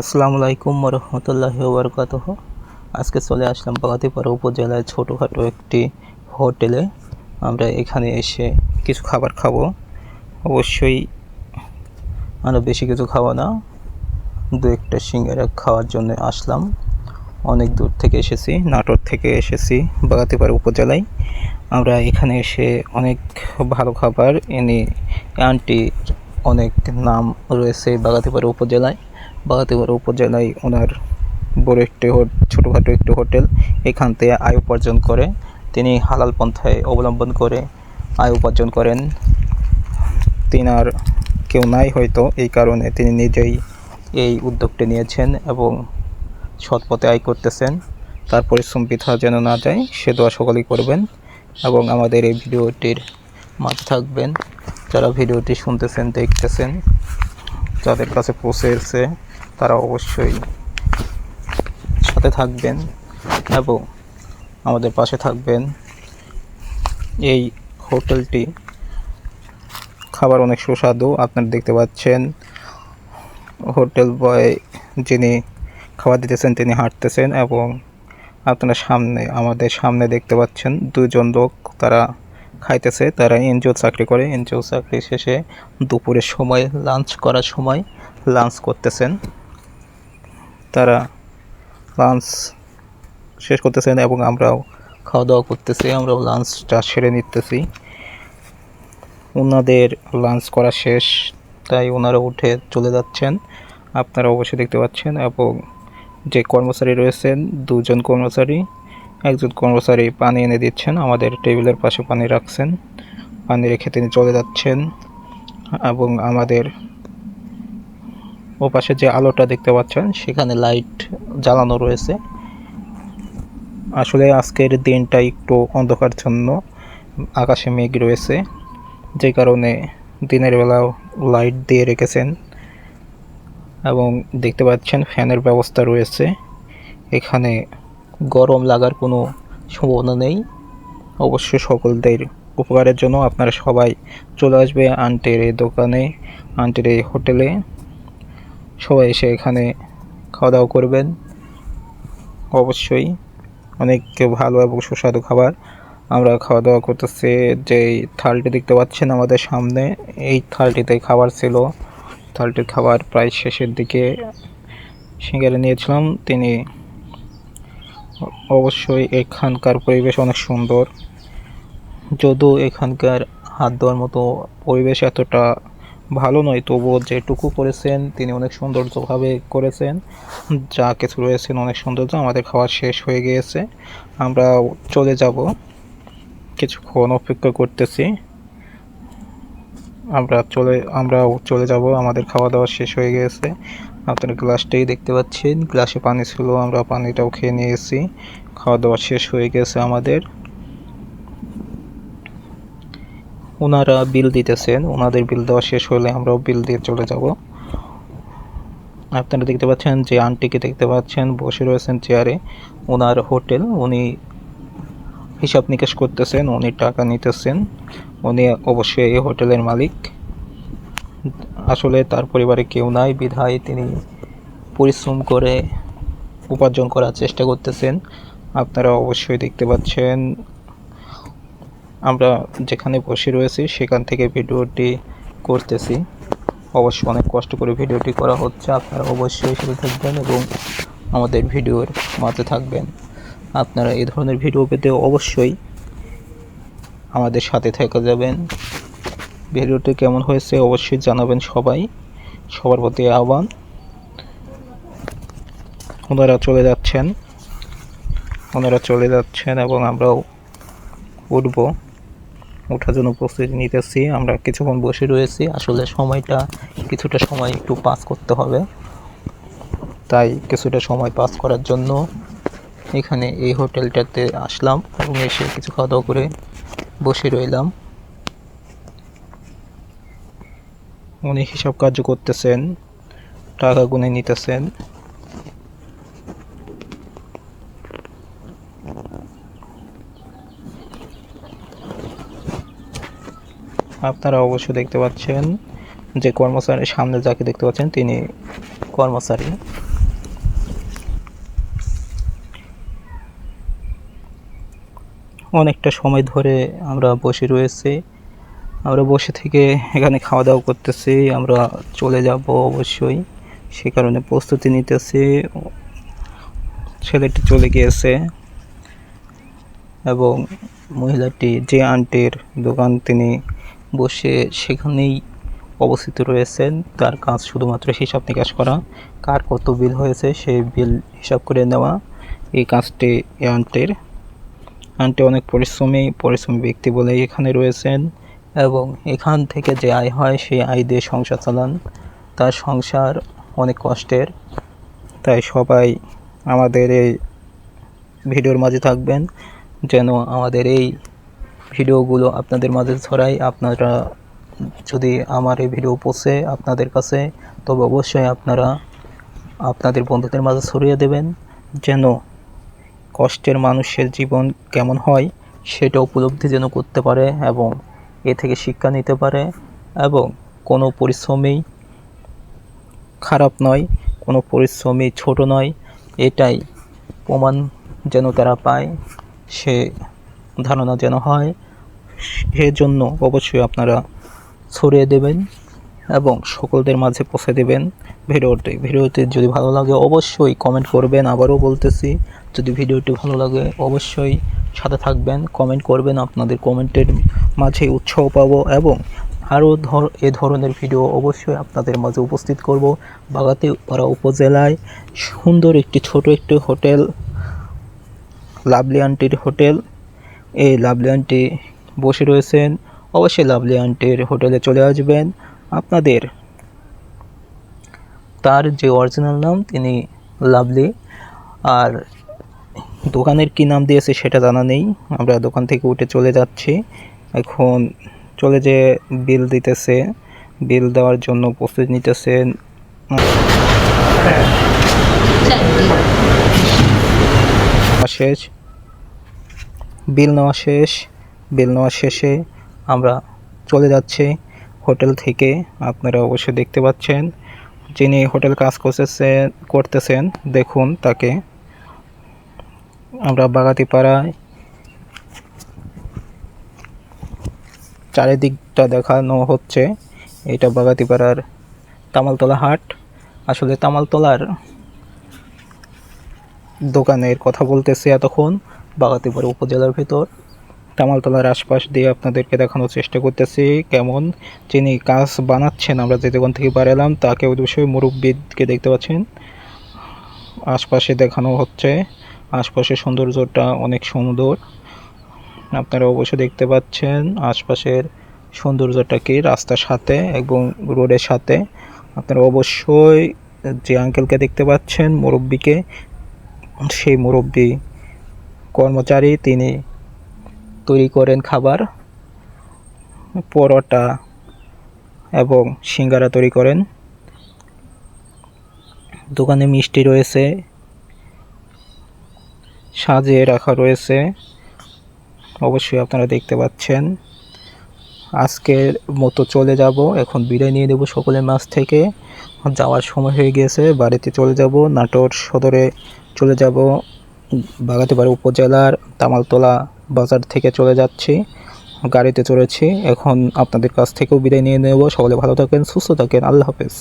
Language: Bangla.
আসসালামু আলাইকুম রহমতুল্লাহ বরকাত আজকে চলে আসলাম বাগাতিপাড়া উপজেলায় ছোটোখাটো একটি হোটেলে। আমরা এখানে এসে কিছু খাবার খাব। অবশ্যই আমরা বেশি কিছু খাব না। দু একটা সিঙ্গারা খাওয়ার জন্য আসলাম। অনেক দূর থেকে এসেছি, নাটোর থেকে এসেছি বাগাতিপাড়া উপজেলায়। আমরা এখানে এসে অনেক ভালো খাবার, এনে আন্টি অনেক নাম রয়েছে বাগাতিপাড়া উপজেলায়। বাগাতিপাড়া উপজেলায় ওনার বড় একটি ছোটোখাটো একটি হোটেল। এখান থেকে আয় উপার্জন করে, তিনি হালাল পন্থায় অবলম্বন করে আয় উপার্জন করেন। তিনার কেউ নাই হয়তো, এই কারণে তিনি নিজেই এই উদ্যোগটি নিয়েছেন এবং সৎ পথে আয় করতেছেন। তার পরিশ্রম বৃথা যেন না যায়, সে দোয়া সকলেই করবেন এবং আমাদের এই ভিডিওটির মাঝে থাকবেন। যারা ভিডিওটি শুনতেছেন, দেখতেছেন, যাদের কাছে পৌঁছেছে তারা অবশ্যই সাথে থাকবেন এবং আমাদের পাশে থাকবেন। এই হোটেলটি খাবার অনেক সুস্বাদু, আপনারা দেখতে পাচ্ছেন। হোটেল বয় যিনি খাবার দিতেছেন, তিনি হাঁটতেছেন এবং আপনারা সামনে, আমাদের সামনে দেখতে পাচ্ছেন দুজন লোক তারা খাইতেছে, তারা এনজিও চাকরি করে। এনজিও চাকরি শেষে দুপুরের সময়, লাঞ্চ করার সময় লাঞ্চ করতেছেন। তারা লাঞ্চ শেষ করতেছেন এবং আমরাও খাওয়া দাওয়া করতেছি, আমরাও লাঞ্চটা সেরে নিতেছি। ওনাদের লাঞ্চ করা শেষ, তাই ওনারা উঠে চলে যাচ্ছেন। আপনারা অবশ্যই দেখতে পাচ্ছেন এবং যে কর্মচারী রয়েছেন, দুজন কর্মচারী, একজন কর্মচারী পানি এনে দিচ্ছেন, আমাদের টেবিলের পাশে পানি রাখছেন। পানি রেখে তিনি চলে যাচ্ছেন এবং আমাদের ও পাশে যে আলোটা দেখতে পাচ্ছেন, সেখানে লাইট জ্বালানো রয়েছে। আসলে আজকের দিনটা একটু অন্ধকারচ্ছন্ন আকাশে মেঘ রয়েছে, যে কারণে দিনের বেলাও লাইট দিয়ে রেখেছেন। এবং দেখতে পাচ্ছেন ফ্যানের ব্যবস্থা রয়েছে। এখানে গরম লাগার কোনো সম্ভাবনা নেই। অবশ্যই সকলদের উপকারের জন্য আপনারা সবাই চলে আসবে আন্টির দোকানে, আন্টির হোটেলে। সবাই এসে এখানে খাওয়া দাওয়া করবেন। অবশ্যই অনেক ভালো এবং সুস্বাদু খাবার আমরা খাওয়া দাওয়া করতেছি। যে থালটি দেখতে পাচ্ছেন আমাদের সামনে, এই থালটিতে খাবার ছিল। থালটির খাবার প্রায় শেষের দিকে সিঙ্গারে নিয়েছিলাম। তিনি অবশ্যই এখানকার পরিবেশ অনেক সুন্দর। যদিও এখানকার হাত দেওয়ার মতো পরিবেশ এতটা ভালো নয়, তবুও যেটুকু করেছেন, তিনি অনেক সৌন্দর্যভাবে করেছেন। যা কিছু রয়েছেন অনেক সৌন্দর্য আমাদের খাওয়া শেষ হয়ে গিয়েছে। আমরা চলে যাব। কিছুক্ষণ অপেক্ষা করতেছি। আমরা চলে আমরা চলে যাব। আমাদের খাওয়া দাওয়া শেষ হয়ে গিয়েছে। আপনারা গ্লাসটাই দেখতে পাচ্ছেন। গ্লাসে পানি ছিল, আমরা পানিটাও খেয়ে নিয়েছি। খাওয়া দাওয়া শেষ হয়ে গেছে আমাদের। ওনারা বিল দিতেছেন, ওনাদের বিল দেওয়া শেষ হলে আমরাও বিল দিয়ে চলে যাব। আপনারা দেখতে পাচ্ছেন যে আন্টিকে দেখতে পাচ্ছেন, বসে রয়েছেন চেয়ারে ওনার হোটেল, উনি হিসাব নিকাশ করতেছেন, উনি টাকা নিতেছেন। উনি অবশ্যই এই হোটেলের মালিক। আসলে তার পরিবারে কেউ নাই, বিধায় তিনি পরিশ্রম করে উপার্জন করার চেষ্টা করতেছেন। আপনারা অবশ্যই দেখতে পাচ্ছেন আমরা যেখানে বসে রয়েছি, সেখান থেকে ভিডিওটি করতেছি। অবশ্যই অনেক কষ্ট করে ভিডিওটি করা হচ্ছে। আপনারা অবশ্যই সাথে থাকবেন এবং আমাদের ভিডিওর মাঝে থাকবেন। আপনারা এই ধরনের ভিডিও পেতে অবশ্যই আমাদের সাথে থেকে যাবেন। ভিডিওটি কেমন হয়েছে অবশ্যই জানাবেন সবাই। সবার প্রতি আহ্বান। ওনারা চলে যাচ্ছেন। ওনারা চলে যাচ্ছেন এবং আমরাও উঠব। ওঠার জন্য প্রস্তুতি নিতেছি। আমরা কিছুক্ষণ বসে রয়েছি। আসলে সময়টা, কিছুটা সময় একটু পাস করতে হবে। তাই কিছুটা সময় পাস করার জন্য এখানে এই হোটেলটাতে আসলাম এবং এসে কিছু খাওয়া দাওয়া করে বসে রইলাম। উনি হিসাব কার্য করতেছেন, টাকা গুনে নিতেছেন। আপনারা অবশ্যই দেখতে পাচ্ছেন যে কর্মচারীর সামনে যাকে দেখতে পাচ্ছেন তিনি কর্মচারী। অনেকটা সময় ধরে আমরা বসে রয়েছি। আমরা বসে থেকে এখানে খাওয়া দাওয়া করতেছি, আমরা চলে যাব অবশ্যই। সে কারণে প্রস্তুতি নিতেছি। ছেলেটি চলে গিয়েছে এবং মহিলাটি যে আন্টির দোকান তিনি বসে সেখানেই অবস্থিত রয়েছেন। তার কাজ শুধুমাত্র হিসাব নিকাশ করা, কার কত বিল হয়েছে সেই বিল হিসাব করে নেওয়া, এই কাজটি এই আন্টির। আন্টি অনেক পরিশ্রমী পরিশ্রমী ব্যক্তি বলে এখানে রয়েছেন এবং এখান থেকে যে আয় হয় সেই আয় দিয়ে সংসার চালান। তার সংসার অনেক কষ্টের, তাই সবাই আমাদের এই ভিডিওর মাঝে থাকবেন, যেন আমাদের এই ভিডিওগুলো আপনাদের মাঝে ছড়াই, আপনারা যদি আমার এই ভিডিও পৌঁছে আপনাদের কাছে, তবে অবশ্যই আপনারা আপনাদের বন্ধুদের মাঝে ছড়িয়ে দেবেন যেন কষ্টের মানুষের জীবন কেমন হয় সেটা উপলব্ধি যেন করতে পারে এবং এ থেকে শিক্ষা নিতে পারে এবং কোনো পরিশ্রমী খারাপ নয়, কোনো পরিশ্রমী ছোট নয়, এটাই প্রমাণ যেন তারা পায় সে ধারণা যেন হয় সেজন্য অবশ্যই আপনারা ছড়িয়ে দেবেন এবং সকলদের মাঝে পৌঁছে দেবেন ভিডিওটি। ভিডিওটি যদি ভালো লাগে, অবশ্যই কমেন্ট করবেন। আবারও বলতেছি, যদি ভিডিওটি ভালো লাগে, অবশ্যই সাথে থাকবেন কমেন্ট করবেন, আপনাদের কমেন্টের মাঝে উৎসাহ পাবো এবং আরও ধর, এ ধরনের ভিডিও অবশ্যই আপনাদের মাঝে উপস্থিত করব বাগাতিপাড়া উপজেলায়। সুন্দর একটি ছোট একটি হোটেল, লাভলি আন্টির হোটেল এই লাভলি আন্টি বসে রয়েছেন। অবশ্যই লাভলি আন্টির হোটেলে চলে আসবেন আপনাদের। তার যে অরিজিনাল নাম তিনি লাভলি। আর দোকানের কি নাম দিয়েছে সেটা জানা নেই। আমরা দোকান থেকে উঠে চলে যাচ্ছি। এখন চলে যে বিল দিতেছে বিল দেওয়ার জন্য প্রস্তুতি নিতেছেন। শেষ বিল নেওয়া শেষ। বিল নেওয়া শেষে আমরা চলে যাচ্ছি হোটেল থেকে। আপনারা অবশ্যই দেখতে পাচ্ছেন যিনি হোটেল কাজ করতেছেন করতেছেন, দেখুন তাকে। আমরা বাগাতিপাড়ায় চারিদিকটা দেখানো হচ্ছে। এটা বাগাতিপাড়ার তামালতলা হাট। আসলে তামালতলার দোকানের কথা বলতেছি এতক্ষণ। বাগাতিপাড়া উপজেলার ভিতর। তামালতলার আশপাশ দিয়ে আপনাদেরকে দেখানোর চেষ্টা করতেছি কেমন যিনি কাজ বানাচ্ছেন, আমরা যে দোকান থেকে বাড়ালাম তাকে অবশ্যই মুরব্বীকে দেখতে পাচ্ছেন। আশপাশে দেখানো হচ্ছে, আশপাশের সৌন্দর্যটা অনেক সুন্দর। আপনারা অবশ্যই দেখতে পাচ্ছেন আশপাশের সৌন্দর্যটাকে রাস্তার সাথে এবং রোডের সাথে। আপনারা অবশ্যই যে আঙ্কেলকে দেখতে পাচ্ছেন, মুরব্বীকে, সেই মুরব্বী কর্মচারী তিনি তৈরি করেন খাবার, পরোটা এবং সিঙ্গারা তৈরি করেন। দোকানে মিষ্টি রয়েছে, সাজিয়ে রাখা রয়েছে। অবশ্যই আপনারা দেখতে পাচ্ছেন। আজকের মতো চলে যাব, এখন বিদায় নিয়ে দেব সকলের মাছ থেকে। যাওয়ার সময় হয়ে গিয়েছে, বাড়িতে চলে যাব, নাটোর সদরে চলে যাব। বাগাতিপাড়া উপজেলার তামালতলা বাজার থেকে চলে যাচ্ছি, গাড়িতে চড়েছি। এখন আপনাদের কাছ থেকেও বিদায় নিয়ে নেব। সকলে ভালো থাকেন, সুস্থ থাকেন। আল্লাহ হাফেজ।